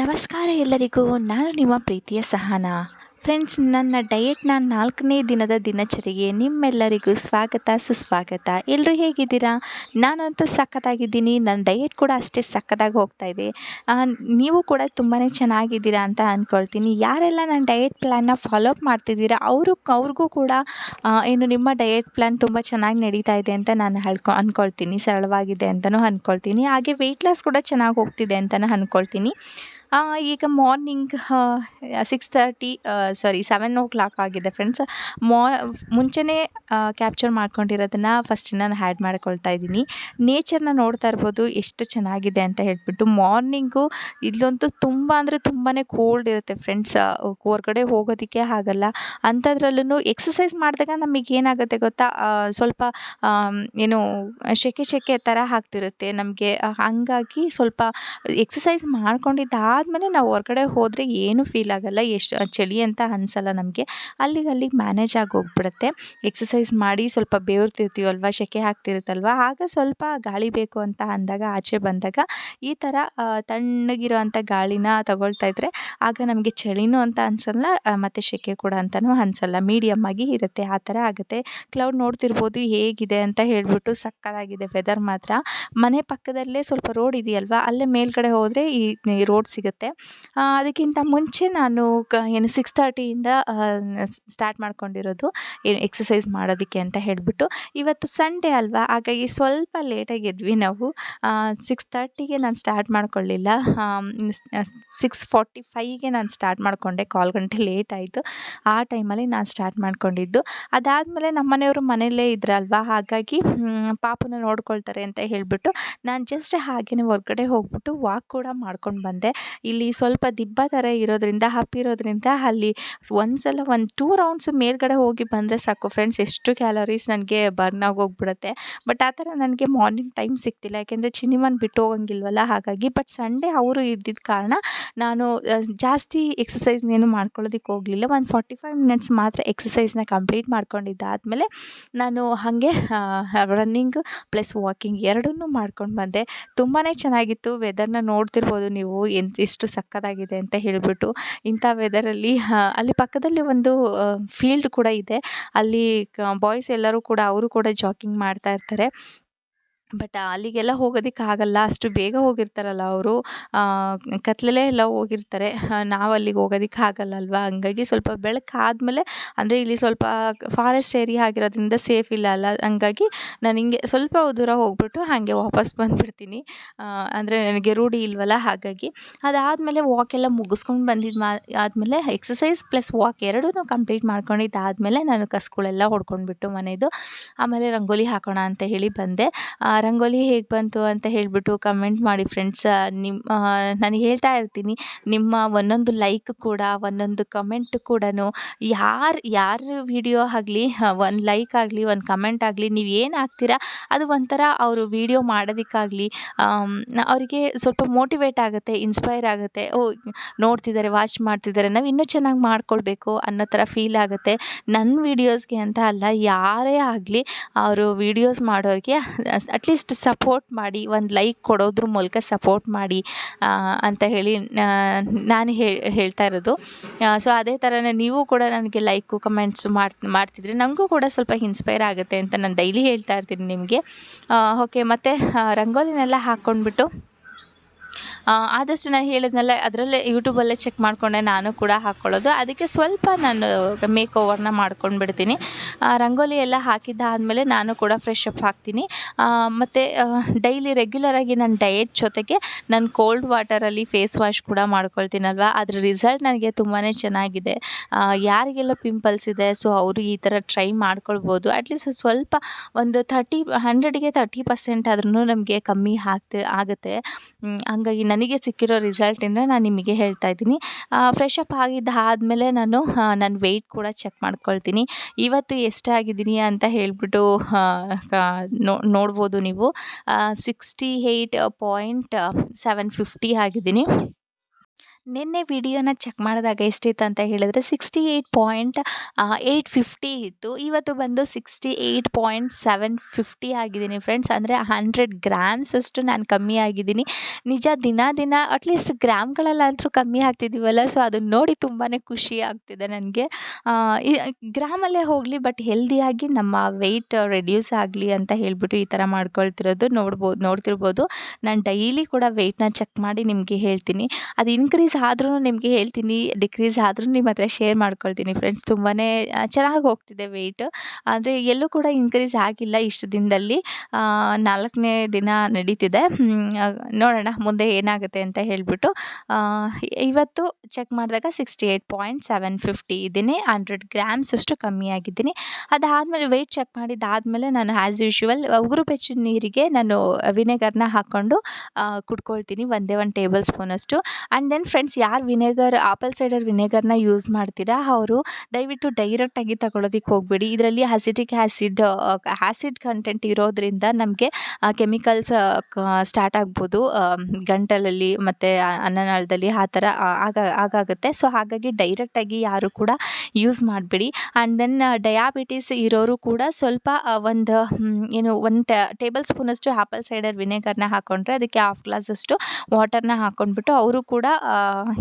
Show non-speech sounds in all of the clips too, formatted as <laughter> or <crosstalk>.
ನಮಸ್ಕಾರ ಎಲ್ಲರಿಗೂ, ನಾನು ನಿಮ್ಮ ಪ್ರೀತಿಯ ಸಹನಾ. ಫ್ರೆಂಡ್ಸ್ ನನ್ನ ಡಯೆಟ್ನ ನಾಲ್ಕನೇ ದಿನದ ದಿನಚರಿಗೆ ನಿಮ್ಮೆಲ್ಲರಿಗೂ ಸ್ವಾಗತ, ಸುಸ್ವಾಗತ. ಎಲ್ಲರೂ ಹೇಗಿದ್ದೀರಾ? ನಾನಂತೂ ಸಖತ್ತಾಗಿದ್ದೀನಿ. ನನ್ನ ಡಯೆಟ್ ಕೂಡ ಅಷ್ಟೇ ಸಕ್ಕತ್ತಾಗಿ ಹೋಗ್ತಾ ಇದೆ. ನೀವು ಕೂಡ ತುಂಬಾ ಚೆನ್ನಾಗಿದ್ದೀರಾ ಅಂತ ಅಂದ್ಕೊಳ್ತೀನಿ ಯಾರೆಲ್ಲ ನನ್ನ ಡಯೆಟ್ ಪ್ಲ್ಯಾನ್ನ ಫಾಲೋ ಅಪ್ ಮಾಡ್ತಿದ್ದೀರಾ, ಅವರು, ಅವ್ರಿಗೂ ಕೂಡ ಏನು ನಿಮ್ಮ ಡಯೆಟ್ ಪ್ಲ್ಯಾನ್ ತುಂಬ ಚೆನ್ನಾಗಿ ನಡೀತಾ ಇದೆ ಅಂತ ನಾನು ಹೇಳ್ಕೊ ಅಂದ್ಕೊಳ್ತೀನಿ ಸರಳವಾಗಿದೆ ಅಂತಲೂ ಅಂದ್ಕೊಳ್ತೀನಿ ಹಾಗೆ ವೆಯ್ಟ್ ಲಾಸ್ ಕೂಡ ಚೆನ್ನಾಗಿ ಹೋಗ್ತಿದೆ ಅಂತಲೂ ಅಂದ್ಕೊಳ್ತೀನಿ ಈಗ morning six thirty sorry seven o'clock ಆಗಿದೆ ಫ್ರೆಂಡ್ಸ್ ಮಾ, ಮುಂಚೆನೇ ಕ್ಯಾಪ್ಚರ್ ಮಾಡ್ಕೊಂಡಿರೋದನ್ನು ಫಸ್ಟ್ ನಾನು ಹ್ಯಾಡ್ ಮಾಡ್ಕೊಳ್ತಾ ಇದ್ದೀನಿ. ನೇಚರ್ನ ನೋಡ್ತಾ ಇರ್ಬೋದು, ಎಷ್ಟು ಚೆನ್ನಾಗಿದೆ ಅಂತ ಹೇಳ್ಬಿಟ್ಟು ಮಾರ್ನಿಂಗು ಇಲ್ಲಂತೂ ತುಂಬ ಅಂದರೆ ತುಂಬಾ ಕೋಲ್ಡ್ ಇರುತ್ತೆ ಫ್ರೆಂಡ್ಸ್ ಹೊರಗಡೆ ಹೋಗೋದಕ್ಕೆ ಆಗಲ್ಲ. ಅಂಥದ್ರಲ್ಲೂ ಎಕ್ಸಸೈಸ್ ಮಾಡಿದಾಗ ನಮಗೆ ಏನಾಗುತ್ತೆ ಗೊತ್ತಾ? ಸ್ವಲ್ಪ ಏನು ಶೆಕೆ ಶೆಕೆ ಥರ ಆಗ್ತಿರುತ್ತೆ ನಮಗೆ. ಹಾಗಾಗಿ ಸ್ವಲ್ಪ ಎಕ್ಸಸೈಸ್ ಮಾಡ್ಕೊಂಡಿದ್ದಾದಮೇಲೆ ನಾವು ಹೊರ್ಗಡೆ ಹೋದರೆ ಏನು ಫೀಲ್ ಆಗೋಲ್ಲ. ಎಷ್ಟು ಚಳಿ ಅಂತ ಅನಿಸಲ್ಲ ನಮಗೆ. ಅಲ್ಲಿಗೆ ಅಲ್ಲಿಗೆ ಮ್ಯಾನೇಜ್ ಆಗಿ ಹೋಗ್ಬಿಡುತ್ತೆ. ಎಕ್ಸಸೈಸ್ ಮಾಡಿ ಸ್ವಲ್ಪ ಬೇವ್ತಿರ್ತೀವಲ್ವ ಸೆಕೆ ಹಾಕ್ತಿರುತ್ತಲ್ವ ಆಗ ಸ್ವಲ್ಪ ಗಾಳಿ ಬೇಕು ಅಂತ ಅಂದಾಗ, ಆಚೆ ಬಂದಾಗ ಈ ಥರ ತಣ್ಣಗಿರೋವಂಥ ಗಾಳಿನ ತಗೊಳ್ತಾ ಇದ್ದರೆ ಆಗ ನಮಗೆ ಚಳಿನೂ ಅಂತ ಅನ್ಸಲ್ಲ ಮತ್ತು ಸೆಕೆ ಕೂಡ ಅಂತಲೂ ಅನಿಸಲ್ಲ. ಮೀಡಿಯಮ್ ಆಗಿ ಇರುತ್ತೆ. ಆ ಥರ ಆಗುತ್ತೆ. ಕ್ಲೌಡ್ ನೋಡ್ತಿರ್ಬೋದು ಹೇಗಿದೆ ಅಂತ ಹೇಳಿಬಿಟ್ಟು ಸಕ್ಕತ್ತಾಗಿದೆ ವೆದರ್ ಮಾತ್ರ. ಮನೆ ಪಕ್ಕದಲ್ಲೇ ಸ್ವಲ್ಪ ರೋಡ್ ಇದೆಯಲ್ವ? ಅಲ್ಲೇ ಮೇಲ್ಗಡೆ ಹೋದರೆ ಈ ರೋಡ್ ಸಿಗುತ್ತೆ. ಆ, ಅದಕ್ಕಿಂತ ಮುಂಚೆ ನಾನು ಕ ಏನು ಸಿಕ್ಸ್ ತರ್ಟಿಯಿಂದ ಸ್ಟಾರ್ಟ್ ಮಾಡ್ಕೊಂಡಿರೋದು ಎಕ್ಸಸೈಸ್ ಮಾಡೋದಕ್ಕೆ ಅಂತ ಹೇಳಿಬಿಟ್ಟು ಇವತ್ತು ಸಂಡೇ ಅಲ್ವಾ? ಹಾಗಾಗಿ ಸ್ವಲ್ಪ ಲೇಟಾಗಿ ಎದ್ವಿ ನಾವು. ಸಿಕ್ಸ್ ತರ್ಟಿಗೆ ನಾನು ಸ್ಟಾರ್ಟ್ ಮಾಡ್ಕೊಳ್ಳಿಲ್ಲ. ಸಿಕ್ಸ್ ಫಾರ್ಟಿ ಫೈವ್ಗೆ ನಾನು ಸ್ಟಾರ್ಟ್ ಮಾಡಿಕೊಂಡೆ ಕಾಲು ಗಂಟೆ ಲೇಟ್ ಆಯಿತು. ಆ ಟೈಮಲ್ಲಿ ನಾನು ಸ್ಟಾರ್ಟ್ ಮಾಡ್ಕೊಂಡಿದ್ದು. ಅದಾದಮೇಲೆ ನಮ್ಮ ಮನೆಯವರು ಮನೆಯಲ್ಲೇ ಇದ್ರಲ್ವಾ? ಹಾಗಾಗಿ ಪಾಪುನ ನೋಡ್ಕೊಳ್ತಾರೆ ಅಂತ ಹೇಳಿಬಿಟ್ಟು ನಾನು ಜಸ್ಟ್ ಹಾಗೆಯೇ ಹೊರಗಡೆ ಹೋಗ್ಬಿಟ್ಟು ವಾಕ್ ಕೂಡ ಮಾಡ್ಕೊಂಡು ಬಂದೆ. ಇಲ್ಲಿ ಸ್ವಲ್ಪ ದಿಬ್ಬ ಥರ ಇರೋದ್ರಿಂದ ಹಪ್ಪಿರೋದ್ರಿಂದ ಅಲ್ಲಿ ಒಂದ್ಸಲ ಒಂದು ಟೂ ರೌಂಡ್ಸ್ ಮೇಲ್ಗಡೆ ಹೋಗಿ ಬಂದರೆ ಸಾಕು. ಫ್ರೆಂಡ್ಸ್ ಎಷ್ಟು ಕ್ಯಾಲೋರೀಸ್ ನನಗೆ ಬರ್ನ್ ಆಗೋಗ್ಬಿಡುತ್ತೆ. ಬಟ್ ಆ ಥರ ನನಗೆ ಮಾರ್ನಿಂಗ್ ಟೈಮ್ ಸಿಗ್ತಿಲ್ಲ. ಯಾಕೆಂದರೆ ಚಿನಿಮನ್ ಬಿಟ್ಟು ಹೋಗಂಗಿಲ್ವಲ್ಲ, ಹಾಗಾಗಿ. ಬಟ್ ಸಂಡೇ ಅವರು ಇದ್ದಿದ್ದ ಕಾರಣ ನಾನು ಜಾಸ್ತಿ ಎಕ್ಸಸೈಸ್ನೇನು ಮಾಡ್ಕೊಳ್ಳೋದಕ್ಕೆ ಹೋಗಲಿಲ್ಲ. ಒಂದು ಫಾರ್ಟಿ ಫೈವ್ ಮಿನಿಟ್ಸ್ ಮಾತ್ರ ಎಕ್ಸಸೈಸ್ನ ಕಂಪ್ಲೀಟ್ ಮಾಡ್ಕೊಂಡಿದ್ದಾದಮೇಲೆ ನಾನು ಹಾಗೆ ರನ್ನಿಂಗ್ ಪ್ಲಸ್ ವಾಕಿಂಗ್ ಎರಡನ್ನೂ ಮಾಡ್ಕೊಂಡು ಬಂದೆ. ತುಂಬಾ ಚೆನ್ನಾಗಿತ್ತು. ವೆದರ್ನ ನೋಡ್ತಿರ್ಬೋದು ನೀವು. ಎಂತ ಎಷ್ಟು ಸಕ್ಕತ್ತಾಗಿದೆ ಅಂತ ಹೇಳಿಬಿಟ್ಟು ಇಂಥ ವೆದರಲ್ಲಿ ಅಲ್ಲಿ ಪಕ್ಕದಲ್ಲಿ ಒಂದು ಫೀಲ್ಡ್ ಕೂಡ ಇದೆ. ಅಲ್ಲಿ ಬಾಯ್ಸ್ ಎಲ್ಲರೂ ಕೂಡ, ಅವರು ಕೂಡ ಜಾಗಿಂಗ್ ಮಾಡ್ತಾ ಇರ್ತಾರೆ. ಬಟ್ ಅಲ್ಲಿಗೆಲ್ಲ ಹೋಗೋದಕ್ಕೆ ಆಗಲ್ಲ. ಅಷ್ಟು ಬೇಗ ಹೋಗಿರ್ತಾರಲ್ಲ ಅವರು. ಕತ್ಲಲ್ಲೇ ಎಲ್ಲ ಹೋಗಿರ್ತಾರೆ. ನಾವು ಅಲ್ಲಿಗೆ ಹೋಗೋದಕ್ಕೆ ಆಗಲ್ಲ ಅಲ್ವಾ? ಹಂಗಾಗಿ ಸ್ವಲ್ಪ ಬೆಳಕಾದ್ಮೇಲೆ ಅಂದರೆ ಇಲ್ಲಿ ಸ್ವಲ್ಪ ಫಾರೆಸ್ಟ್ ಏರಿಯಾ ಆಗಿರೋದ್ರಿಂದ ಸೇಫ್ ಇಲ್ಲ ಅಲ್ಲ? ಹಂಗಾಗಿ ನಾನು ಹಿಂಗೆ ಸ್ವಲ್ಪ ದೂರ ಹೋಗ್ಬಿಟ್ಟು ಹಾಗೆ ವಾಪಸ್ ಬಂದುಬಿಡ್ತೀನಿ. ಅಂದರೆ ನನಗೆ ರೂಢಿ ಇಲ್ವಲ್ಲ ಹಾಗಾಗಿ. ಅದಾದಮೇಲೆ ವಾಕೆಲ್ಲ ಮುಗಿಸ್ಕೊಂಡು ಬಂದಿದ್ದು ಮಾ, ಆದಮೇಲೆ ಎಕ್ಸಸೈಸ್ ಪ್ಲಸ್ ವಾಕ್ ಎರಡೂ ಕಂಪ್ಲೀಟ್ ಮಾಡ್ಕೊಂಡಿದ್ದಾದಮೇಲೆ ನಾನು ಕಸ್ಗಳೆಲ್ಲ ಹೊಡ್ಕೊಂಡ್ಬಿಟ್ಟು ಮನೆಯದು ಆಮೇಲೆ ರಂಗೋಲಿ ಹಾಕೋಣ ಅಂತ ಹೇಳಿ ಬಂದೆ. ರಂಗೋಲಿ ಹೇಗೆ ಬಂತು ಅಂತ ಹೇಳಿಬಿಟ್ಟು ಕಮೆಂಟ್ ಮಾಡಿ ಫ್ರೆಂಡ್ಸ್ ನಿಮ್ಮ ನಾನು ಹೇಳ್ತಾ ಇರ್ತೀನಿ, ನಿಮ್ಮ ಒಂದೊಂದು ಲೈಕ್ ಕೂಡ, ಒಂದೊಂದು ಕಮೆಂಟ್ ಕೂಡ ಯಾರು, ಯಾರ ವಿಡಿಯೋ ಆಗಲಿ ಒಂದು ಲೈಕ್ ಆಗಲಿ, ಒಂದು ಕಮೆಂಟ್ ಆಗಲಿ, ನೀವು ಏನು ಹಾಕ್ತೀರಾ, ಅದು ಒಂಥರ ಅವರು ವಿಡಿಯೋ ಮಾಡೋದಕ್ಕಾಗಲಿ ಅವರಿಗೆ ಸ್ವಲ್ಪ ಮೋಟಿವೇಟ್ ಆಗುತ್ತೆ ಇನ್ಸ್ಪೈರ್ ಆಗುತ್ತೆ, ಓ ನೋಡ್ತಿದ್ದಾರೆ ವಾಚ್ ಮಾಡ್ತಿದ್ದಾರೆ ನಾವು ಇನ್ನೂ ಚೆನ್ನಾಗಿ ಮಾಡ್ಕೊಳ್ಬೇಕು ಅನ್ನೋ ಥರ ಫೀಲ್ ಆಗುತ್ತೆ. ನನ್ನ ವೀಡಿಯೋಸ್ಗೆ ಅಂತ ಅಲ್ಲ, ಯಾರೇ ಆಗಲಿ, ಅವರು ವೀಡಿಯೋಸ್ ಮಾಡೋರಿಗೆ ಅಟ್ಲೀಸ್ಟ್ ಸಪೋರ್ಟ್ ಮಾಡಿ, ಒಂದು ಲೈಕ್ ಕೊಡೋದ್ರ ಮೂಲಕ ಸಪೋರ್ಟ್ ಮಾಡಿ ಅಂತ ಹೇಳಿ ನಾನು ಹೇಳ್ತಾ ಇರೋದು. ಸೊ ಅದೇ ಥರನೇ ನೀವು ಕೂಡ ನನಗೆ ಲೈಕು ಕಮೆಂಟ್ಸು ಮಾಡಿ, ಮಾಡ್ತಿದ್ರೆ ನನಗೂ ಕೂಡ ಸ್ವಲ್ಪ ಇನ್ಸ್ಪೈರ್ ಆಗುತ್ತೆ ಅಂತ ನಾನು ಡೈಲಿ ಹೇಳ್ತಾ ಇರ್ತೀನಿ ನಿಮಗೆ. ಓಕೆ ಮತ್ತು ರಂಗೋಲಿನೆಲ್ಲ ಹಾಕ್ಕೊಂಡ್ಬಿಟ್ಟು ಆದಷ್ಟು ನಾನು ಹೇಳಿದ್ನಲ್ಲ, ಅದರಲ್ಲೇ ಯೂಟ್ಯೂಬಲ್ಲೇ ಚೆಕ್ ಮಾಡಿಕೊಂಡೆ, ನಾನು ಕೂಡ ಹಾಕ್ಕೊಳ್ಳೋದು ಅದಕ್ಕೆ ಸ್ವಲ್ಪ ನಾನು ಮೇಕ್ ಓವರ್ನ ಮಾಡ್ಕೊಂಡು ಬಿಡ್ತೀನಿ. ರಂಗೋಲಿ ಎಲ್ಲ ಹಾಕಿದ್ದಾದಮೇಲೆ ನಾನು ಕೂಡ ಫ್ರೆಶ್ ಅಪ್ ಹಾಕ್ತೀನಿ ಮತ್ತು ಡೈಲಿ ರೆಗ್ಯುಲರಾಗಿ ನನ್ನ ಡಯೆಟ್ ಜೊತೆಗೆ ನಾನು ಕೋಲ್ಡ್ ವಾಟರಲ್ಲಿ ಫೇಸ್ ವಾಶ್ ಕೂಡ ಮಾಡ್ಕೊಳ್ತೀನಲ್ವ? ಅದ್ರ ರಿಸಲ್ಟ್ ನನಗೆ ತುಂಬಾ ಚೆನ್ನಾಗಿದೆ. ಯಾರಿಗೆಲ್ಲ ಪಿಂಪಲ್ಸ್ ಇದೆ ಸೊ ಅವರು ಈ ಥರ ಟ್ರೈ ಮಾಡ್ಕೊಳ್ಬೋದು. ಅಟ್ಲೀಸ್ಟ್ ಸ್ವಲ್ಪ ಒಂದು ಥರ್ಟಿ ಹಂಡ್ರೆಡ್ಗೆ ತರ್ಟಿ ಪರ್ಸೆಂಟ್ ಆದ್ರೂ ನಮಗೆ ಕಮ್ಮಿ ಆಗ್ತೆ ಆಗುತ್ತೆ. ಹಂಗಾಗಿ ಹಂಗಾಗಿ ನನಗೆ ಸಿಕ್ಕಿರೋ ರಿಸಲ್ಟಿಂದ ನಾನು ನಿಮಗೆ ಹೇಳ್ತಾ ಇದ್ದೀನಿ. ಫ್ರೆಶ್ ಅಪ್ ಆಗಿದ್ದಾದಮೇಲೆ ನಾನು ನನ್ನ ವೆಯ್ಟ್ ಕೂಡ ಚೆಕ್ ಮಾಡ್ಕೊಳ್ತೀನಿ. ಇವತ್ತು ಎಷ್ಟಾಗಿದ್ದೀನಿ ಅಂತ ಹೇಳಿಬಿಟ್ಟು ನೋಡ್ಬೋದು ನೀವು. Sixty eight point seven fifty ಆಗಿದ್ದೀನಿ. ನಿನ್ನೆ ವಿಡಿಯೋನ ಚೆಕ್ ಮಾಡಿದಾಗ ಎಷ್ಟಿತ್ತು ಅಂತ ಹೇಳಿದ್ರೆ sixty eight point eight fifty ಇತ್ತು. ಇವತ್ತು ಬಂದು sixty eight point seven fifty ಆಗಿದ್ದೀನಿ ಫ್ರೆಂಡ್ಸ್ ಅಂದರೆ ಹಂಡ್ರೆಡ್ ಗ್ರಾಮ್ಸ್ ಅಷ್ಟು ನಾನು ಕಮ್ಮಿ ಆಗಿದ್ದೀನಿ. ನಿಜ ದಿನ ದಿನ ಅಟ್ಲೀಸ್ಟ್ ಗ್ರಾಮ್ಗಳಲ್ಲಾದರೂ ಕಮ್ಮಿ ಆಗ್ತಿದ್ದೀವಲ್ಲ ಸೊ ಅದನ್ನ ನೋಡಿ ತುಂಬಾ ಖುಷಿ ಆಗ್ತಿದೆ ನನಗೆ. ಗ್ರಾಮಲ್ಲೇ ಹೋಗಲಿ ಬಟ್ ಹೆಲ್ದಿಯಾಗಿ ನಮ್ಮ ವೆಯ್ಟ್ ರೆಡ್ಯೂಸ್ ಆಗಲಿ ಅಂತ ಹೇಳಿಬಿಟ್ಟು ಈ ಥರ ಮಾಡ್ಕೊಳ್ತಿರೋದು ನೋಡ್ಬೋದು ನೋಡ್ತಿರ್ಬೋದು. ನಾನು ಡೈಲಿ ಕೂಡ ವೆಯ್ಟ್ನ ಚೆಕ್ ಮಾಡಿ ನಿಮಗೆ ಹೇಳ್ತೀನಿ. ಅದು ಇನ್ಕ್ರೀಸ್ ಆದ್ರೂ ನಿಮಗೆ ಹೇಳ್ತೀನಿ ಡಿಕ್ರೀಸ್ ಆದರೂ ನಿಮ್ಮ ಹತ್ರ ಶೇರ್ ಮಾಡ್ಕೊಳ್ತೀನಿ ಫ್ರೆಂಡ್ಸ್ ತುಂಬಾ ಚೆನ್ನಾಗಿ ಹೋಗ್ತಿದೆ ವೆಯ್ಟ್ ಆದರೆ ಎಲ್ಲೂ ಕೂಡ ಇನ್ಕ್ರೀಸ್ ಆಗಿಲ್ಲ ಇಷ್ಟು ದಿನದಲ್ಲಿ. ನಾಲ್ಕನೇ ದಿನ ನಡೀತಿದೆ. ನೋಡೋಣ ಮುಂದೆ ಏನಾಗುತ್ತೆ ಅಂತ ಹೇಳಿಬಿಟ್ಟು. ಇವತ್ತು ಚೆಕ್ ಮಾಡಿದಾಗ sixty eight point seven fifty ಇದ್ದೀನಿ ಹಂಡ್ರೆಡ್ ಗ್ರಾಮ್ಸ್ ಅಷ್ಟು ಕಮ್ಮಿ ಆಗಿದ್ದೀನಿ. ಅದಾದಮೇಲೆ ವೆಯ್ಟ್ ಚೆಕ್ ಮಾಡಿದ್ದಾದಮೇಲೆ ನಾನು ಆ್ಯಸ್ ಯೂಶುವಲ್ ಉಗುರು ಬೆಚ್ಚ ನೀರಿಗೆ ನಾನು ವಿನೆಗರ್ನ ಹಾಕ್ಕೊಂಡು ಕುಡ್ಕೊಳ್ತೀನಿ, ಒಂದೇ ಒಂದು ಟೇಬಲ್ ಸ್ಪೂನಷ್ಟು ಆ್ಯಂಡ್ ದೆನ್ ಫ್ರೆಂಡ್ಸ್ ಯಾರು ವಿನೆಗರ್ ಆಪಲ್ ಸೈಡರ್ ವಿನೆಗರ್ನ ಯೂಸ್ ಮಾಡ್ತೀರಾ? ಅವರು ದಯವಿಟ್ಟು ಡೈರೆಕ್ಟಾಗಿ ತಗೊಳ್ಳೋದಕ್ಕೆ ಹೋಗಬೇಡಿ. ಇದರಲ್ಲಿ ಹಸಿಟಿಕ್ ಆ್ಯಸಿಡ್ ಆ್ಯಸಿಡ್ ಕಂಟೆಂಟ್ ಇರೋದ್ರಿಂದ ನಮಗೆ ಕೆಮಿಕಲ್ಸ್ ಸ್ಟಾರ್ಟ್ ಆಗ್ಬೋದು. ಗಂಟಲಲ್ಲಿ ಮತ್ತು ಅನ್ನನಾಳದಲ್ಲಿ ಆ ಥರ ಆಗ, ಆಗಾಗುತ್ತೆ. ಸೊ ಹಾಗಾಗಿ ಡೈರೆಕ್ಟಾಗಿ ಯಾರು ಕೂಡ ಯೂಸ್ ಮಾಡಬೇಡಿ. ಆ್ಯಂಡ್ ದೆನ್ ಡಯಾಬಿಟೀಸ್ ಇರೋರು ಕೂಡ ಸ್ವಲ್ಪ ಒಂದು ಏನು, ಒಂದು ಟೇಬಲ್ ಸ್ಪೂನಷ್ಟು ಆಪಲ್ ಸೈಡರ್ ವಿನೆಗರ್ನ ಹಾಕ್ಕೊಂಡ್ರೆ ಅದಕ್ಕೆ ಹಾಫ್ ಗ್ಲಾಸಷ್ಟು ವಾಟರ್ನ ಹಾಕ್ಕೊಂಡ್ಬಿಟ್ಟು ಅವರು ಕೂಡ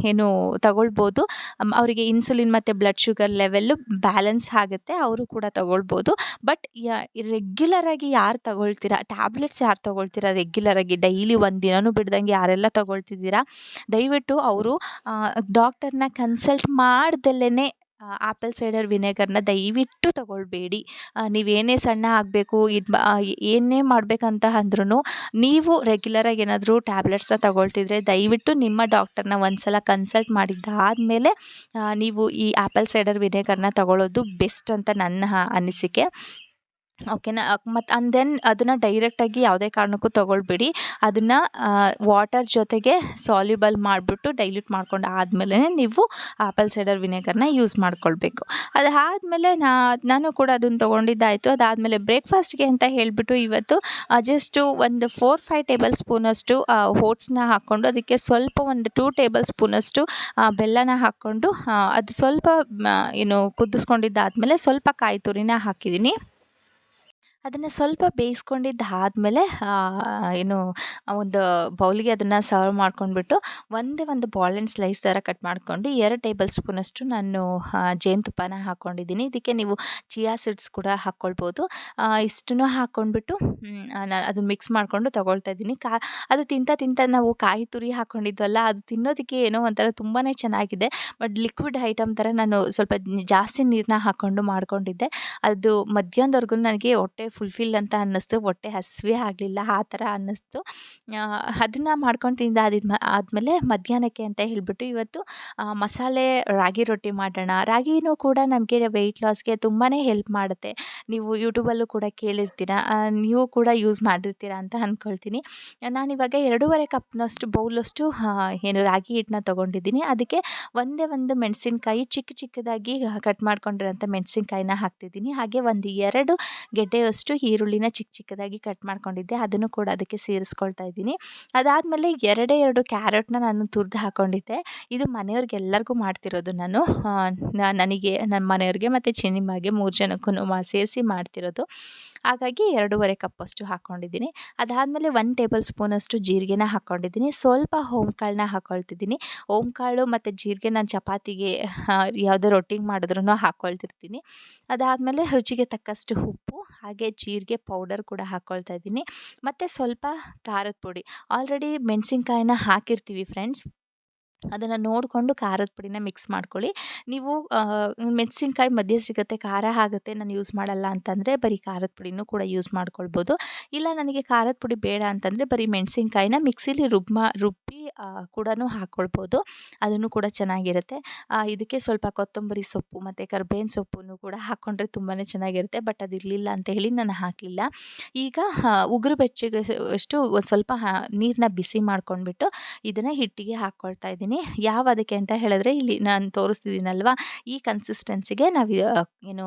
ಏನು ತಗೊಳ್ಬೋದು. ಅವರಿಗೆ ಇನ್ಸುಲಿನ್ ಮತ್ತು ಬ್ಲಡ್ ಶುಗರ್ ಲೆವೆಲ್ಲು ಬ್ಯಾಲೆನ್ಸ್ ಆಗುತ್ತೆ, ಅವರು ಕೂಡ ತಗೊಳ್ಬೋದು. ಬಟ್ ರೆಗ್ಯುಲರಾಗಿ ಯಾರು ತಗೊಳ್ತೀರಾ? ಟ್ಯಾಬ್ಲೆಟ್ಸ್ ಯಾರು ತಗೊಳ್ತೀರಾ ರೆಗ್ಯುಲರಾಗಿ ಡೈಲಿ ಒಂದು ದಿನವೂ ಬಿಡ್ದಂಗೆ ಯಾರೆಲ್ಲ ತಗೊಳ್ತಿದ್ದೀರಾ? ದಯವಿಟ್ಟು ಅವರು ಡಾಕ್ಟರ್ನ ಕನ್ಸಲ್ಟ್ ಮಾಡ್ದಲೇ ಆ್ಯಪಲ್ ಸೈಡರ್ ವಿನೆಗರ್ನ ದಯವಿಟ್ಟು ತಗೊಳ್ಬೇಡಿ. ನೀವೇನೇ ಸಣ್ಣ ಆಗಬೇಕು, ಇದು ಏನೇ ಮಾಡಬೇಕಂತ ಅಂದ್ರೂ ನೀವು ರೆಗ್ಯುಲರಾಗಿ ಏನಾದರೂ ಟ್ಯಾಬ್ಲೆಟ್ಸನ್ನ ತಗೊಳ್ತಿದ್ರೆ ದಯವಿಟ್ಟು ನಿಮ್ಮ ಡಾಕ್ಟರ್ನ ಒಂದು ಸಲ ಕನ್ಸಲ್ಟ್ ಮಾಡಿದ್ದಾದಮೇಲೆ ನೀವು ಈ ಆ್ಯಪಲ್ ಸೈಡರ್ ವಿನೆಗರ್ನ ತಗೊಳ್ಳೋದು ಬೆಸ್ಟ್ ಅಂತ ನನ್ನ ಅನಿಸಿಕೆ. ಓಕೆನಾ? ಮತ್ತು ಆ್ಯಂಡ್ ದೆನ್ ಅದನ್ನು ಡೈರೆಕ್ಟಾಗಿ ಯಾವುದೇ ಕಾರಣಕ್ಕೂ ತೊಗೊಳ್ಬೇಡಿ. ಅದನ್ನು ವಾಟರ್ ಜೊತೆಗೆ ಸಾಲ್ಯುಬಲ್ ಮಾಡಿಬಿಟ್ಟು ಡೈಲ್ಯೂಟ್ ಮಾಡ್ಕೊಂಡು ಆದಮೇಲೆ ನೀವು ಆಪಲ್ ಸೈಡರ್ ವಿನೆಗರ್ನ ಯೂಸ್ ಮಾಡ್ಕೊಳ್ಬೇಕು. ಅದಾದಮೇಲೆ ನಾನು ಕೂಡ ಅದನ್ನು ತೊಗೊಂಡಿದ್ದಾಯಿತು. ಅದಾದಮೇಲೆ ಬ್ರೇಕ್ಫಾಸ್ಟ್ಗೆ ಅಂತ ಹೇಳಿಬಿಟ್ಟು ಇವತ್ತು ಜಸ್ಟು ಒಂದು ಫೋರ್ ಫೈವ್ ಟೇಬಲ್ ಸ್ಪೂನಷ್ಟು ಓಟ್ಸ್ನ ಹಾಕ್ಕೊಂಡು ಅದಕ್ಕೆ ಸ್ವಲ್ಪ ಒಂದು ಟೂ ಟೇಬಲ್ ಸ್ಪೂನಷ್ಟು ಬೆಲ್ಲನ ಹಾಕ್ಕೊಂಡು ಅದು ಸ್ವಲ್ಪ ಏನು ಕುದಿಸ್ಕೊಂಡಿದ್ದಾದಮೇಲೆ ಸ್ವಲ್ಪ ಕಾಯಿ ತುರಿನ ಹಾಕಿದ್ದೀನಿ. ಅದನ್ನು ಸ್ವಲ್ಪ ಬೇಯಿಸ್ಕೊಂಡಿದ್ದಾದಮೇಲೆ ಏನು ಒಂದು ಬೌಲಿಗೆ ಅದನ್ನು ಸರ್ವ್ ಮಾಡ್ಕೊಂಡ್ಬಿಟ್ಟು ಒಂದೇ ಒಂದು ಬಾಲ್ ಸ್ಲೈಸ್ ಥರ ಕಟ್ ಮಾಡಿಕೊಂಡು ಎರಡು ಟೇಬಲ್ ಸ್ಪೂನಷ್ಟು ನಾನು ಜೇನುತುಪ್ಪನ ಹಾಕ್ಕೊಂಡಿದ್ದೀನಿ ಇದಕ್ಕೆ ನೀವು ಚಿಯಾ ಸೀಡ್ಸ್ ಕೂಡ ಹಾಕ್ಕೊಳ್ಬೋದು ಇಷ್ಟನ್ನು ಹಾಕ್ಕೊಂಡ್ಬಿಟ್ಟು ನಾನು ಅದು ಮಿಕ್ಸ್ ಮಾಡಿಕೊಂಡು ತೊಗೊಳ್ತಾ ಇದ್ದೀನಿ. ಕಾ, ಅದು ತಿಂತ ತಿಂತ ನಾವು ಕಾಯಿ ತುರಿ ಹಾಕ್ಕೊಂಡಿದ್ವಲ್ಲ ಅದು ತಿನ್ನೋದಕ್ಕೆ ಏನೋ ಒಂಥರ ತುಂಬಾ ಚೆನ್ನಾಗಿದೆ. ಬಟ್ ಲಿಕ್ವಿಡ್ ಐಟಮ್ ಥರ ನಾನು ಸ್ವಲ್ಪ ಜಾಸ್ತಿ ನೀರನ್ನ ಹಾಕ್ಕೊಂಡು ಮಾಡ್ಕೊಂಡಿದ್ದೆ. ಅದು ಮಧ್ಯಾಹ್ನದವರೆಗೂ ನನಗೆ ಹೊಟ್ಟೆ ಫುಲ್ಫಿಲ್ ಅಂತ ಅನ್ನಿಸ್ತು, ಹೊಟ್ಟೆ ಹಸಿವೆ ಆಗಲಿಲ್ಲ, ಆ ಥರ ಅನ್ನಿಸ್ತು. ಅದನ್ನು ಮಾಡ್ಕೊಂಡು ತಿಂದಾದಿದ್ದು ಆದಮೇಲೆ ಮಧ್ಯಾಹ್ನಕ್ಕೆ ಅಂತ ಹೇಳಿಬಿಟ್ಟು ಇವತ್ತು ಮಸಾಲೆ ರಾಗಿ ರೊಟ್ಟಿ ಮಾಡೋಣ. ರಾಗಿನೂ ಕೂಡ ನಮಗೆ ವೆಯ್ಟ್ ಲಾಸ್ಗೆ ತುಂಬಾ ಹೆಲ್ಪ್ ಮಾಡುತ್ತೆ. ನೀವು ಯೂಟ್ಯೂಬಲ್ಲೂ ಕೂಡ ಕೇಳಿರ್ತೀರ ನೀವು ಕೂಡ ಯೂಸ್ ಮಾಡಿರ್ತೀರ ಅಂತ ಅಂದ್ಕೊಳ್ತೀನಿ ನಾನಿವಾಗ ಎರಡೂವರೆ ಕಪ್ನಷ್ಟು, ಬೌಲಷ್ಟು ಏನು ರಾಗಿ ಹಿಟ್ಟನ್ನ ತೊಗೊಂಡಿದ್ದೀನಿ. ಅದಕ್ಕೆ ಒಂದೇ ಒಂದು ಮೆಣಸಿನ್ಕಾಯಿ ಚಿಕ್ಕ ಚಿಕ್ಕದಾಗಿ ಕಟ್ ಮಾಡ್ಕೊಂಡಿರೋಂಥ ಮೆಣಸಿನ್ಕಾಯಿನ ಹಾಕ್ತಿದ್ದೀನಿ. ಹಾಗೆ ಒಂದು ಎರಡು ಗೆಡ್ಡೆಯಷ್ಟು ಈರುಳ್ಳಿನ ಚಿಕ್ಕ ಚಿಕ್ಕದಾಗಿ ಕಟ್ ಮಾಡ್ಕೊಂಡಿದ್ದೆ. ಅದನ್ನು ಕೂಡ ಅದಕ್ಕೆ ಸೇರಿಸ್ಕೊಳ್ತಾ ಇದ್ದೀನಿ. ಅದಾದಮೇಲೆ ಎರಡೇ ಎರಡು ಕ್ಯಾರೆಟ್ನ ನಾನು ತುರಿದು ಹಾಕ್ಕೊಂಡಿದ್ದೆ ಇದು ಮನೆಯವ್ರಿಗೆಲ್ಲರಿಗೂ ಮಾಡ್ತಿರೋದು ನಾನು. ನನಗೆ ನನ್ನ ಮನೆಯವ್ರಿಗೆ ಮತ್ತು ಚಿನ್ನಿಮ್ಮಗೆ ಮೂರು ಜನಕ್ಕೂ ಮಾ, ಸೇರಿಸಿ ಮಾಡ್ತಿರೋದು. ಹಾಗಾಗಿ ಎರಡೂವರೆ ಕಪ್ಪಷ್ಟು ಹಾಕ್ಕೊಂಡಿದ್ದೀನಿ ಅದಾದಮೇಲೆ ಒನ್ ಟೇಬಲ್ ಸ್ಪೂನಷ್ಟು ಜೀರಿಗೆನ ಹಾಕ್ಕೊಂಡಿದ್ದೀನಿ ಸ್ವಲ್ಪ ಕಾಳನ್ನ ಹಾಕ್ಕೊಳ್ತಿದ್ದೀನಿ ಓಂಕಾಳು ಮತ್ತು ಜೀರಿಗೆ ನಾನು ಚಪಾತಿಗೆ ಯಾವುದೋ ರೊಟ್ಟಿಗೆ ಮಾಡಿದ್ರೂ ಹಾಕ್ಕೊಳ್ತಿರ್ತೀನಿ ಅದಾದಮೇಲೆ ರುಚಿಗೆ ತಕ್ಕಷ್ಟು ಉಪ್ಪು, ಹಾಗೆ ಜೀರಿಗೆ ಪೌಡರ್ ಕೂಡ ಹಾಕ್ಕೊಳ್ತಾ ಇದ್ದೀನಿ. ಮತ್ತು ಸ್ವಲ್ಪ ಖಾರದ ಪುಡಿ. ಆಲ್ರೆಡಿ ಮೆಣಸಿನ್ಕಾಯಿನ ಹಾಕಿರ್ತೀವಿ ಫ್ರೆಂಡ್ಸ್. ಅದನ್ನು ನೋಡಿಕೊಂಡು ಖಾರದ ಪುಡಿನ ಮಿಕ್ಸ್ ಮಾಡ್ಕೊಳ್ಳಿ. ನೀವು ಮೆಣಸಿನ್ಕಾಯಿ ಮಧ್ಯೆ ಸಿಗುತ್ತೆ, ಖಾರ ಆಗುತ್ತೆ, ನಾನು ಯೂಸ್ ಮಾಡಲ್ಲ ಅಂತಂದರೆ ಬರೀ ಖಾರದ ಪುಡಿನೂ ಕೂಡ ಯೂಸ್ ಮಾಡ್ಕೊಳ್ಬೋದು. ಇಲ್ಲ ನನಗೆ ಖಾರದ ಪುಡಿ ಬೇಡ ಅಂತಂದರೆ ಬರೀ ಮೆಣಸಿನ್ಕಾಯಿನ ಮಿಕ್ಸಿಲಿ ರುಬ್ಬ ರುಬ್ಬಿ ಕೂಡ ಹಾಕ್ಕೊಳ್ಬೋದು ಅದನ್ನು ಕೂಡ ಚೆನ್ನಾಗಿರುತ್ತೆ. ಇದಕ್ಕೆ ಸ್ವಲ್ಪ ಕೊತ್ತಂಬರಿ ಸೊಪ್ಪು ಮತ್ತು ಕರ್ಬೇವಿನ ಸೊಪ್ಪನ್ನು ಕೂಡ ಹಾಕ್ಕೊಂಡ್ರೆ ತುಂಬಾ ಚೆನ್ನಾಗಿರುತ್ತೆ, ಬಟ್ ಅದಿರಲಿಲ್ಲ ಅಂತ ಹೇಳಿ ನಾನು ಹಾಕಲಿಲ್ಲ. ಈಗ ಉಗುರು ಬೆಚ್ಚಗೆ ಅಷ್ಟು ಒಂದು ಸ್ವಲ್ಪ ನೀರನ್ನ ಬಿಸಿ ಮಾಡ್ಕೊಂಡ್ಬಿಟ್ಟು ಇದನ್ನು ಹಿಟ್ಟಿಗೆ ಹಾಕ್ಕೊಳ್ತಾ ಇದ್ದೀನಿ. ಯಾವ ಅದಕ್ಕೆ ಅಂತ ಹೇಳಿದ್ರೆ ಇಲ್ಲಿ ನಾನು ತೋರಿಸ್ತಿದ್ದೀನಲ್ವ? ಈ ಕನ್ಸಿಸ್ಟೆನ್ಸಿಗೆ ನಾವು ಏನು,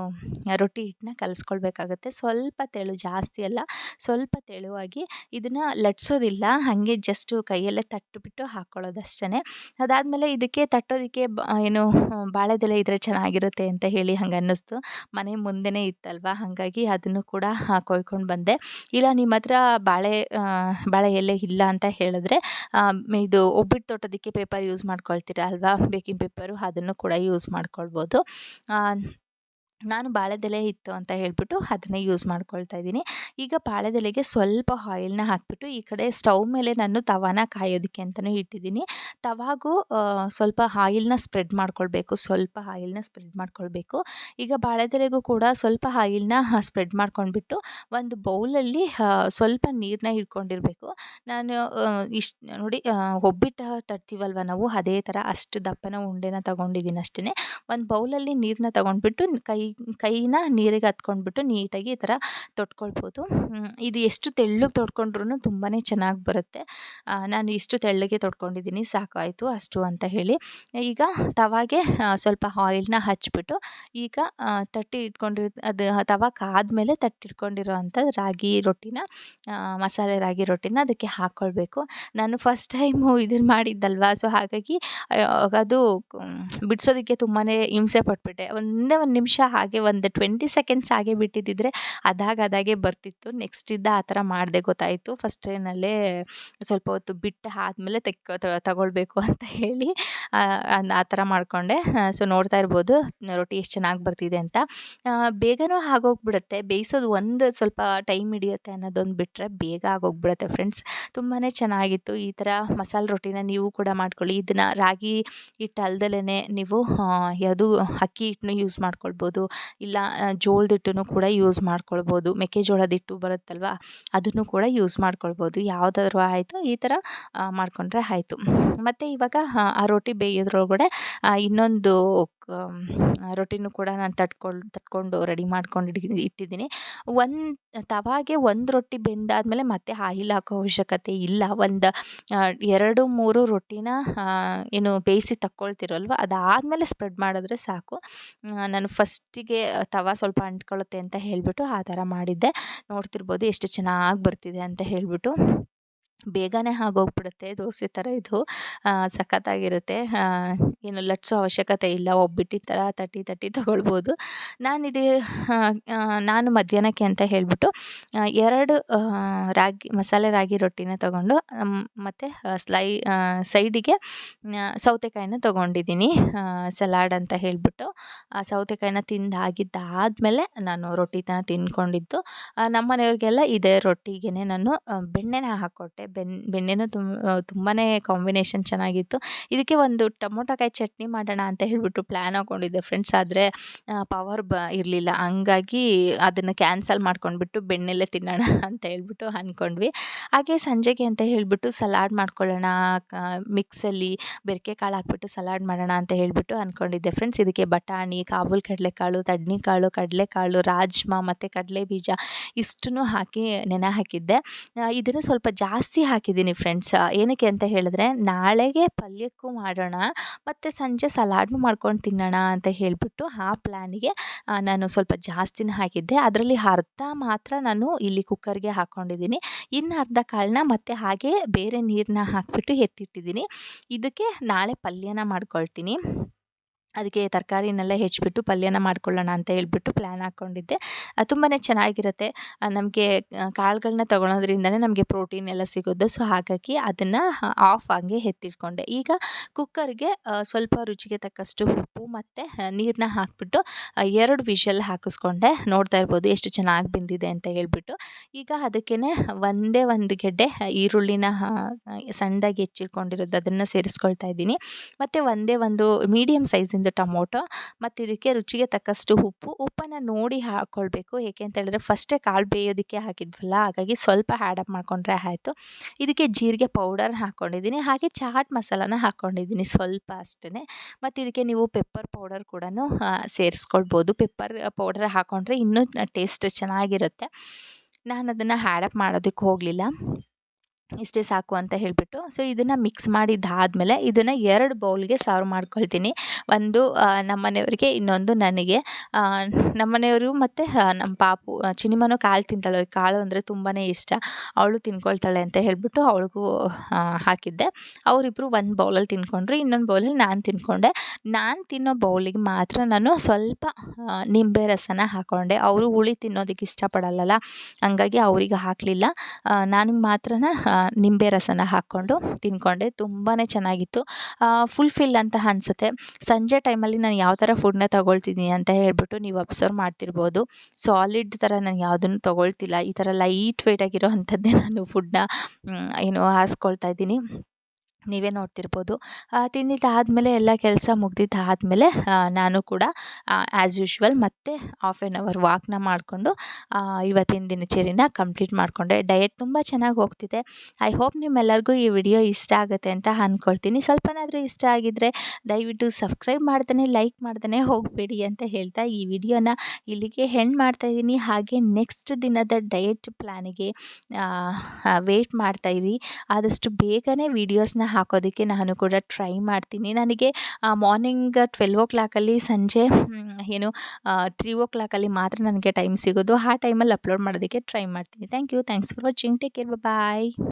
ರೊಟ್ಟಿ ಹಿಟ್ಟನ್ನ ಕಲಿಸ್ಕೊಳ್ಬೇಕಾಗತ್ತೆ. ಸ್ವಲ್ಪ ತೆಳು ಜಾಸ್ತಿ ಅಲ್ಲ, ಸ್ವಲ್ಪ ತೆಳುವಾಗಿ ಇದನ್ನು ಲಟ್ಸೋದಿಲ್ಲ. ಹಾಗೆ ಜಸ್ಟು ಕೈಯಲ್ಲೇ ತಟ್ಟುಬಿಟ್ಟು ಹಾಕ್ಕೊಳ್ಳೋದಷ್ಟೇ ಅದಾದಮೇಲೆ ಇದಕ್ಕೆ ತಟ್ಟೋದಕ್ಕೆ ಏನು, ಬಾಳೆದೆಲೆ ಇದ್ದರೆ ಚೆನ್ನಾಗಿರುತ್ತೆ ಅಂತ ಹೇಳಿ ಹಂಗೆ ಅನ್ನಿಸ್ತು. ಮನೆ ಮುಂದೆನೇ ಇತ್ತಲ್ವ? ಹಾಗಾಗಿ ಅದನ್ನು ಕೂಡ ಕೊಯ್ಕೊಂಡು ಬಂದೆ. ಇಲ್ಲ ನಿಮ್ಮ ಹತ್ರ ಬಾಳೆ ಬಾಳೆ ಎಲೆ ಇಲ್ಲ ಅಂತ ಹೇಳಿದ್ರೆ ಇದು ಒಬ್ಬಿಟ್ಟು ತೊಟ್ಟೋದಕ್ಕೆ ಪೇಪರ್ ಯೂಸ್ ಮಾಡ್ಕೊಳ್ತೀರ ಅಲ್ವಾ? ಬೇಕಿಂಗ್ ಪೇಪರು ಅದನ್ನು ಕೂಡ ಯೂಸ್ ಮಾಡ್ಕೊಳ್ಬೋದು. ನಾನು ಬಾಳೆದೆಲೆ ಇತ್ತು ಅಂತ ಹೇಳಿಬಿಟ್ಟು ಅದನ್ನೇ ಯೂಸ್ ಮಾಡ್ಕೊಳ್ತಾ ಇದ್ದೀನಿ. ಈಗ ಬಾಳೆದೆಲೆಗೆ ಸ್ವಲ್ಪ ಆಯಿಲ್ನ ಹಾಕಿಬಿಟ್ಟು ಈ ಕಡೆ ಸ್ಟವ್ ಮೇಲೆ ನಾನು ತವಾನ ಕಾಯೋದಕ್ಕೆ ಅಂತಲೂ ಇಟ್ಟಿದ್ದೀನಿ. ತವಾಗೂ ಸ್ವಲ್ಪ ಆಯಿಲ್ನ ಸ್ಪ್ರೆಡ್ ಮಾಡ್ಕೊಳ್ಬೇಕು, ಸ್ವಲ್ಪ ಆಯಿಲ್ನ ಸ್ಪ್ರೆಡ್ ಮಾಡ್ಕೊಳ್ಬೇಕು. ಈಗ ಬಾಳೆದೆಲೆಗೂ ಕೂಡ ಸ್ವಲ್ಪ ಆಯಿಲ್ನ ಸ್ಪ್ರೆಡ್ ಮಾಡ್ಕೊಂಡ್ಬಿಟ್ಟು ಒಂದು ಬೌಲಲ್ಲಿ ಸ್ವಲ್ಪ ನೀರನ್ನ ಹಿಡ್ಕೊಂಡಿರಬೇಕು. ನಾನು ಇಷ್ಟು, ನೋಡಿ ಒಬ್ಬಿಟ್ಟು ತರ್ತೀವಲ್ವ ನಾವು, ಅದೇ ಥರ ಅಷ್ಟು ದಪ್ಪನ ಉಂಡೆನ ತಗೊಂಡಿದ್ದೀನಿ ಅಷ್ಟೇ ಒಂದು ಬೌಲಲ್ಲಿ ನೀರನ್ನ ತಗೊಂಡ್ಬಿಟ್ಟು ಕೈ ಕೈನ ನೀರಿಗೆ ಹತ್ಕೊಂಡ್ಬಿಟ್ಟು ನೀಟಾಗಿ ಈ ಥರ ತೊಟ್ಕೊಳ್ಬೋದು. ಇದು ಎಷ್ಟು ತೆಳ್ಳಗೆ ತೊಟ್ಕೊಂಡ್ರೂ ತುಂಬಾ ಚೆನ್ನಾಗಿ ಬರುತ್ತೆ. ನಾನು ಇಷ್ಟು ತೆಳ್ಳಗೆ ತೊಟ್ಕೊಂಡಿದ್ದೀನಿ, ಸಾಕಾಯಿತು ಅಷ್ಟು ಅಂತ ಹೇಳಿ. ಈಗ ತವಾಗೆ ಸ್ವಲ್ಪ ಆಯಿಲ್ನ ಹಚ್ಚಿಬಿಟ್ಟು ಈಗ ತಟ್ಟಿ ಇಟ್ಕೊಂಡಿರೋ, ಅದು ತವಾಗ ಕಾದ್ಮೇಲೆ ತಟ್ಟಿಟ್ಕೊಂಡಿರೋ ಅಂಥ ರಾಗಿ ರೊಟ್ಟಿನ ಮಸಾಲೆ ರಾಗಿ ರೊಟ್ಟಿನ ಅದಕ್ಕೆ ಹಾಕ್ಕೊಳ್ಬೇಕು ನಾನು ಫಸ್ಟ್ ಟೈಮು ಇದನ್ನು ಮಾಡಿದ್ದಲ್ವಾ? ಸೊ, ಹಾಗಾಗಿ ಅದು ಬಿಡಿಸೋದಕ್ಕೆ ತುಂಬಾ ಹಿಂಸೆ ಪಟ್ಬಿಟ್ಟೆ. ಒಂದೇ ಒಂದು ನಿಮಿಷ ಹಾಗೆ ಒಂದು ಟ್ವೆಂಟಿ ಸೆಕೆಂಡ್ಸ್ ಹಾಗೆ ಬಿಟ್ಟಿದ್ದಿದ್ರೆ ಅದಾಗ ಅದಾಗೆ ಬರ್ತಿತ್ತು. ನೆಕ್ಸ್ಟ್ ಇದ್ದ ಆ ಥರ ಮಾಡಿದೆ ಗೊತ್ತಾಯಿತು. ಫಸ್ಟ್ ಟ್ರೈನಲ್ಲೇ ಸ್ವಲ್ಪ ಹೊತ್ತು ಬಿಟ್ಟು ಆದಮೇಲೆ ತೆಕ್ ತಗೊಳ್ಬೇಕು ಅಂತ ಹೇಳಿ, ಆ ಥರ ಮಾಡಿಕೊಂಡೆ. ಸೊ ನೋಡ್ತಾ ಇರ್ಬೋದು ರೊಟ್ಟಿ ಎಷ್ಟು ಚೆನ್ನಾಗಿ ಬರ್ತಿದೆ ಅಂತ. ಬೇಗನೂ ಆಗೋಗ್ಬಿಡುತ್ತೆ. ಬೇಯಿಸೋದು ಒಂದು ಸ್ವಲ್ಪ ಟೈಮ್ ಹಿಡಿಯುತ್ತೆ ಅನ್ನೋದೊಂದು ಬಿಟ್ಟರೆ ಬೇಗ ಆಗೋಗ್ಬಿಡುತ್ತೆ ಫ್ರೆಂಡ್ಸ್. ತುಂಬಾ ಚೆನ್ನಾಗಿತ್ತು. ಈ ಥರ ಮಸಾಲೆ ರೊಟ್ಟಿನ ನೀವು ಕೂಡ ಮಾಡ್ಕೊಳ್ಳಿ. ಇದನ್ನು ರಾಗಿ ಹಿಟ್ಟು ಅಲ್ದಲೇ ನೀವು ಯಾವುದು ಅಕ್ಕಿ ಹಿಟ್ಟನ್ನು ಯೂಸ್ ಮಾಡ್ಕೊಳ್ಬೋದು. ಇಲ್ಲ ಜೋಳದ ಹಿಟ್ಟನ್ನು ಕೂಡ ಯೂಸ್ ಮಾಡ್ಕೊಳ್ಬೋದು. ಮೆಕ್ಕೆಜೋಳದ ಹಿಟ್ಟು ಬರುತ್ತಲ್ವ, ಅದನ್ನು ಕೂಡ ಯೂಸ್ ಮಾಡ್ಕೊಳ್ಬೋದು. ಯಾವುದಾದ್ರೂ ಆಯಿತು, ಈ ಥರ ಮಾಡಿಕೊಂಡ್ರೆ ಆಯಿತು. ಮತ್ತು ಇವಾಗ ಆ ರೊಟ್ಟಿ ಬೇಯೋದ್ರೊಳಗಡೆ ಇನ್ನೊಂದು ರೊಟ್ಟಿನೂ ಕೂಡ ನಾನು ತಟ್ಕೊಂಡು ತಟ್ಕೊಂಡು ರೆಡಿ ಮಾಡ್ಕೊಂಡು ಇಟ್ಟಿದ್ದೀನಿ. ಒಂದು, ತವಾಗೆ ಒಂದು ರೊಟ್ಟಿ ಬೆಂದಾದಮೇಲೆ ಮತ್ತೆ ಆಯಿಲ್ ಹಾಕೋ ಅವಶ್ಯಕತೆ ಇಲ್ಲ. ಒಂದು ಎರಡು, ಮೂರು ರೊಟ್ಟಿನ ಏನು ಬೇಯಿಸಿ ತಕ್ಕೊಳ್ತಿರಲ್ವ, ಅದಾದಮೇಲೆ ಸ್ಪ್ರೆಡ್ ಮಾಡಿದ್ರೆ ಸಾಕು. ನಾನು ಫಸ್ಟಿಗೆ ತವ ಸ್ವಲ್ಪ ಅಂಟ್ಕೊಳ್ಳುತ್ತೆ ಅಂತ ಹೇಳಿಬಿಟ್ಟು ಆ ಥರ ಮಾಡಿದ್ದೆ. ನೋಡ್ತಿರ್ಬೋದು ಎಷ್ಟು ಚೆನ್ನಾಗಿ ಬರ್ತಿದೆ ಅಂತ ಹೇಳಿಬಿಟ್ಟು. ಬೇಗನೆ ಆಗೋಗ್ಬಿಡುತ್ತೆ, ದೋಸೆ ಥರ ಇದು. ಸಖತ್ತಾಗಿರುತ್ತೆ. ಏನು ಲಟ್ಸೋ ಅವಶ್ಯಕತೆ ಇಲ್ಲ ಒಬ್ಬಿಟ್ಟಿನ ಥರ ತಟ್ಟಿ ತಟ್ಟಿ ತೊಗೊಳ್ಬೋದು. ನಾನಿದೆ ನಾನು ಮಧ್ಯಾಹ್ನಕ್ಕೆ ಅಂತ ಹೇಳಿಬಿಟ್ಟು ಎರಡು ರಾಗಿ, ಮಸಾಲೆ ರಾಗಿ ರೊಟ್ಟಿನ ತೊಗೊಂಡು ಮತ್ತು ಸ್ಲೈ ಸೈಡಿಗೆ ಸೌತೆಕಾಯಿನ ತೊಗೊಂಡಿದ್ದೀನಿ ಸಲಾಡ್ ಅಂತ ಹೇಳಿಬಿಟ್ಟು. ಆ ಸೌತೆಕಾಯಿನ ತಿಂದಾಗಿದ್ದಾದಮೇಲೆ ನಾನು ರೊಟ್ಟಿನ ತಿಂದ್ಕೊಂಡಿದ್ದು ನಮ್ಮ ಮನೆಯವ್ರಿಗೆಲ್ಲ ಇದೇ ರೊಟ್ಟಿಗೆ ನಾನು ಬೆಣ್ಣೆನ ಹಾಕ್ಕೊಟ್ಟೆ ಬೆನ್, ಬೆಣ್ಣೆನೂ ತುಂಬ ತುಂಬಾ ಕಾಂಬಿನೇಷನ್ ಚೆನ್ನಾಗಿತ್ತು. ಇದಕ್ಕೆ ಒಂದು ಟೊಮೊಟೊಕಾಯಿ ಚಟ್ನಿ ಮಾಡೋಣ ಅಂತ ಹೇಳಿಬಿಟ್ಟು ಪ್ಲ್ಯಾನ್ ಹಾಕ್ಕೊಂಡಿದ್ದೆ ಫ್ರೆಂಡ್ಸ್ ಆದರೆ ಪವರ್ ಬ, ಇರಲಿಲ್ಲ. ಹಂಗಾಗಿ ಅದನ್ನು ಕ್ಯಾನ್ಸಲ್ ಮಾಡ್ಕೊಂಡ್ಬಿಟ್ಟು ಬೆಣ್ಣೆಲ್ಲೇ ತಿನ್ನೋಣ <laughs> ಅಂತ ಹೇಳ್ಬಿಟ್ಟು ಅಂದ್ಕೊಂಡ್ವಿ ಹಾಗೆ ಸಂಜೆಗೆ ಅಂತ ಹೇಳಿಬಿಟ್ಟು ಸಲಾಡ್ ಮಾಡ್ಕೊಳ್ಳೋಣ ಮಿಕ್ಸಲ್ಲಿ ಬೆರಕೆ ಕಾಳು ಹಾಕ್ಬಿಟ್ಟು ಸಲಾಡ್ ಮಾಡೋಣ ಅಂತ ಹೇಳಿಬಿಟ್ಟು ಅಂದ್ಕೊಂಡಿದ್ದೆ ಫ್ರೆಂಡ್ಸ್ ಇದಕ್ಕೆ ಬಟಾಣಿ ಕಾಬೂಲ್ ಕಡಲೆಕಾಳು, ತಡ್ನಿಕಾಳು, ಕಡಲೆಕಾಳು, ರಾಜ್ಮಾ ಮತ್ತು ಕಡಲೆ ಬೀಜ ಇಷ್ಟನ್ನು ಹಾಕಿ ನೆನೆ ಹಾಕಿದ್ದೆ. ಇದನ್ನು ಸ್ವಲ್ಪ ಜಾಸ್ತಿ ಹಾಕಿದ್ದೀನಿ ಫ್ರೆಂಡ್ಸ್ ಏನಕ್ಕೆ ಅಂತ ಹೇಳಿದ್ರೆ, ನಾಳೆಗೆ ಪಲ್ಯಕ್ಕೂ ಮಾಡೋಣ ಮತ್ತು ಸಂಜೆ ಸಲಾಡ್ನು ಮಾಡ್ಕೊಂಡು ತಿನ್ನೋಣ ಅಂತ ಹೇಳಿಬಿಟ್ಟು ಆ ಪ್ಲ್ಯಾನಿಗೆ ನಾನು ಸ್ವಲ್ಪ ಜಾಸ್ತಿನೇ ಹಾಕಿದ್ದೆ. ಅದರಲ್ಲಿ ಅರ್ಧ ಮಾತ್ರ ನಾನು ಇಲ್ಲಿ ಕುಕ್ಕರ್ಗೆ ಹಾಕ್ಕೊಂಡಿದ್ದೀನಿ ಇನ್ನು ಅರ್ಧ ಕಾಳನ್ನ ಮತ್ತೆ ಹಾಗೆ ಬೇರೆ ನೀರನ್ನ ಹಾಕಿಬಿಟ್ಟು ಎತ್ತಿಟ್ಟಿದ್ದೀನಿ. ಇದಕ್ಕೆ ನಾಳೆ ಪಲ್ಯನ ಮಾಡ್ಕೊಳ್ತೀನಿ. ಅದಕ್ಕೆ ತರಕಾರಿನೆಲ್ಲ ಹೆಚ್ಚಿಬಿಟ್ಟು ಪಲ್ಯನ ಮಾಡ್ಕೊಳ್ಳೋಣ ಅಂತ ಹೇಳ್ಬಿಟ್ಟು ಪ್ಲ್ಯಾನ್ ಹಾಕ್ಕೊಂಡಿದ್ದೆ. ತುಂಬಾ ಚೆನ್ನಾಗಿರುತ್ತೆ. ನಮಗೆ ಕಾಳುಗಳ್ನ ತೊಗೊಳೋದ್ರಿಂದನೇ ನಮಗೆ ಪ್ರೋಟೀನ್ ಎಲ್ಲ ಸಿಗೋದು. ಸೊ, ಹಾಗಾಗಿ ಅದನ್ನು ಆಫ್ ಹಾಗೆ ಎತ್ತಿಟ್ಕೊಂಡೆ. ಈಗ ಕುಕ್ಕರ್ಗೆ ಸ್ವಲ್ಪ ರುಚಿಗೆ ತಕ್ಕಷ್ಟು ಉಪ್ಪು ಮತ್ತು ನೀರನ್ನ ಹಾಕಿಬಿಟ್ಟು ಎರಡು ವಿಷಲ್ ಹಾಕಿಸ್ಕೊಂಡೆ. ನೋಡ್ತಾ ಇರ್ಬೋದು ಎಷ್ಟು ಚೆನ್ನಾಗಿ ಬೆಂದಿದೆ ಅಂತ ಹೇಳಿಬಿಟ್ಟು. ಈಗ ಅದಕ್ಕೇ ಒಂದೇ ಒಂದು ಗೆಡ್ಡೆ ಈರುಳ್ಳಿನ ಸಣ್ಣದಾಗಿ ಹೆಚ್ಚಿಟ್ಕೊಂಡಿರೋದು. ಅದನ್ನು ಸೇರಿಸ್ಕೊಳ್ತಾ ಇದ್ದೀನಿ. ಮತ್ತು ಒಂದೇ ಒಂದು ಮೀಡಿಯಮ್ ಸೈಜಿಂದು ಟೊಮೊಟೊ ಮತ್ತು ಇದಕ್ಕೆ ರುಚಿಗೆ ತಕ್ಕಷ್ಟು ಉಪ್ಪು. ಉಪ್ಪನ್ನು ನೋಡಿ ಹಾಕ್ಕೊಳ್ಬೇಕು ಏಕೆ ಅಂತ ಹೇಳಿದ್ರೆ ಫಸ್ಟೇ ಕಾಳು ಬೇಯೋದಕ್ಕೆ ಹಾಕಿದ್ವಲ್ಲ, ಹಾಗಾಗಿ ಸ್ವಲ್ಪ ಆ್ಯಡಪ್ ಮಾಡಿಕೊಂಡ್ರೆ ಆಯಿತು. ಇದಕ್ಕೆ ಜೀರಿಗೆ ಪೌಡರ್ ಹಾಕ್ಕೊಂಡಿದ್ದೀನಿ ಹಾಗೆ ಚಾಟ್ ಮಸಾಲಾನ ಹಾಕ್ಕೊಂಡಿದ್ದೀನಿ ಸ್ವಲ್ಪ ಅಷ್ಟೇ ಮತ್ತು ಇದಕ್ಕೆ ನೀವು ಪೆಪ್ಪರ್ ಪೌಡರ್ ಕೂಡ ಸೇರಿಸ್ಕೊಳ್ಬೋದು. ಪೆಪ್ಪರ್ ಪೌಡರ್ ಹಾಕ್ಕೊಂಡ್ರೆ ಇನ್ನೂ ಟೇಸ್ಟ್ ಚೆನ್ನಾಗಿರುತ್ತೆ. ನಾನು ಅದನ್ನು ಹ್ಯಾಡಪ್ ಮಾಡೋದಕ್ಕೆ ಹೋಗಲಿಲ್ಲ. ಇಷ್ಟೇ ಸಾಕು ಅಂತ ಹೇಳಿಬಿಟ್ಟು ಸೊ ಇದನ್ನು ಮಿಕ್ಸ್ ಮಾಡಿದ್ದಾದಮೇಲೆ ಇದನ್ನು ಎರಡು ಬೌಲ್ಗೆ ಸರ್ವ್ ಮಾಡ್ಕೊಳ್ತೀನಿ. ಒಂದು ನಮ್ಮನೆಯವರಿಗೆ ಇನ್ನೊಂದು ನನಗೆ. ನಮ್ಮನೆಯವರು ಮತ್ತು ನಮ್ಮ ಪಾಪು ಚಿನಿಮನು ಕಾಳು ತಿಂತಾಳೆ, ಕಾಳು ಅಂದರೆ ತುಂಬಾ ಇಷ್ಟ. ಅವಳು ತಿನ್ಕೊಳ್ತಾಳೆ ಅಂತ ಹೇಳಿಬಿಟ್ಟು ಅವಳಿಗೂ ಹಾಕಿದ್ದೆ. ಅವರಿಬ್ಬರು ಒಂದು ಬೌಲಲ್ಲಿ ತಿನ್ಕೊಂಡ್ರು, ಇನ್ನೊಂದು ಬೌಲಲ್ಲಿ ನಾನು ತಿನ್ಕೊಂಡೆ. ನಾನು ತಿನ್ನೋ ಬೌಲಿಗೆ ಮಾತ್ರ ನಾನು ಸ್ವಲ್ಪ ನಿಂಬೆ ರಸನ ಹಾಕ್ಕೊಂಡೆ ಅವರು ಹುಳಿ ತಿನ್ನೋದಕ್ಕೆ ಇಷ್ಟಪಡಲ್ಲಲ್ಲ, ಹಂಗಾಗಿ ಅವರಿಗೆ ಹಾಕಲಿಲ್ಲ. ನನಗೆ ಮಾತ್ರ ನಿಂಬೆ ರಸನ ಹಾಕ್ಕೊಂಡು ತಿಂದ್ಕೊಂಡೆ ತುಂಬಾ ಚೆನ್ನಾಗಿತ್ತು. ಫುಲ್ಫಿಲ್ ಅಂತ ಅನ್ಸುತ್ತೆ. ಸಂಜೆ ಟೈಮಲ್ಲಿ ನಾನು ಯಾವ ಥರ ಫುಡ್ನ ತೊಗೊಳ್ತಿದ್ದೀನಿ ಅಂತ ಹೇಳ್ಬಿಟ್ಟು ನೀವು ಅಬ್ಸರ್ವ್ ಮಾಡ್ತಿರ್ಬೋದು. ಸಾಲಿಡ್ ಥರ ನಾನು ಯಾವುದನ್ನು ತೊಗೊಳ್ತಿಲ್ಲ. ಈ ಥರ ಲೈಟ್ ವೆಯ್ಟ್ ಆಗಿರೋ ಅಂಥದ್ದೇ ನಾನು ಫುಡ್ನ ಏನು ಹಾಸ್ಕೊಳ್ತಾ ಇದ್ದೀನಿ. ನೀವೇ ನೋಡ್ತಿರ್ಬೋದು. ತಿಂದಿದ್ದಾದಮೇಲೆ ಎಲ್ಲ ಕೆಲಸ ಮುಗ್ದಿದ್ದಾದಮೇಲೆ ನಾನು ಕೂಡ ಆ್ಯಸ್ ಯೂಶ್ವಲ್ ಮತ್ತೆ ಹಾಫ್ ಆ್ಯನ್ ಅವರ್ ವಾಕ್ನ ಮಾಡಿಕೊಂಡು ಇವತ್ತಿನ ದಿನಚರಿನ ಕಂಪ್ಲೀಟ್ ಮಾಡಿಕೊಂಡೆ. ಡಯಟ್ ತುಂಬ ಚೆನ್ನಾಗಿ ಹೋಗ್ತಿದೆ. ಐ ಹೋಪ್ ನಿಮ್ಮೆಲ್ಲರಿಗೂ ಈ ವಿಡಿಯೋ ಇಷ್ಟ ಆಗುತ್ತೆ ಅಂತ ಅಂದ್ಕೊಳ್ತೀನಿ ಸ್ವಲ್ಪನಾದರೂ ಇಷ್ಟ ಆಗಿದ್ದರೆ ದಯವಿಟ್ಟು ಸಬ್ಸ್ಕ್ರೈಬ್ ಮಾಡ್ದೇ ಲೈಕ್ ಮಾಡ್ದೇ ಹೋಗಬೇಡಿ ಅಂತ ಹೇಳ್ತಾ ಈ ವಿಡಿಯೋನ ಇಲ್ಲಿಗೆ ಹೆಣ್ಣು ಮಾಡ್ತಾಯಿದ್ದೀನಿ ಹಾಗೆ ನೆಕ್ಸ್ಟ್ ದಿನದ ಡಯಟ್ ಪ್ಲ್ಯಾನಿಗೆ ವೆಯ್ಟ್ ಮಾಡ್ತಾಯಿರಿ ಆದಷ್ಟು ಬೇಗನೆ ವೀಡಿಯೋಸ್ನ ಹಾಕೋದಕ್ಕೆ ನಾನು ಕೂಡ ಟ್ರೈ ಮಾಡ್ತೀನಿ. ನನಗೆ ಮಾರ್ನಿಂಗ್ ಟ್ವೆಲ್ವ್ ಓ ಕ್ಲಾಕಲ್ಲಿ ಸಂಜೆ ಏನು ತ್ರೀ ಓ ಕ್ಲಾಕಲ್ಲಿ ಮಾತ್ರ ನನಗೆ ಟೈಮ್ ಸಿಗೋದು. ಆ ಟೈಮಲ್ಲಿ ಅಪ್ಲೋಡ್ ಮಾಡೋದಕ್ಕೆ ಟ್ರೈ ಮಾಡ್ತೀನಿ. Thank you. Thanks for watching. Take care. Bye.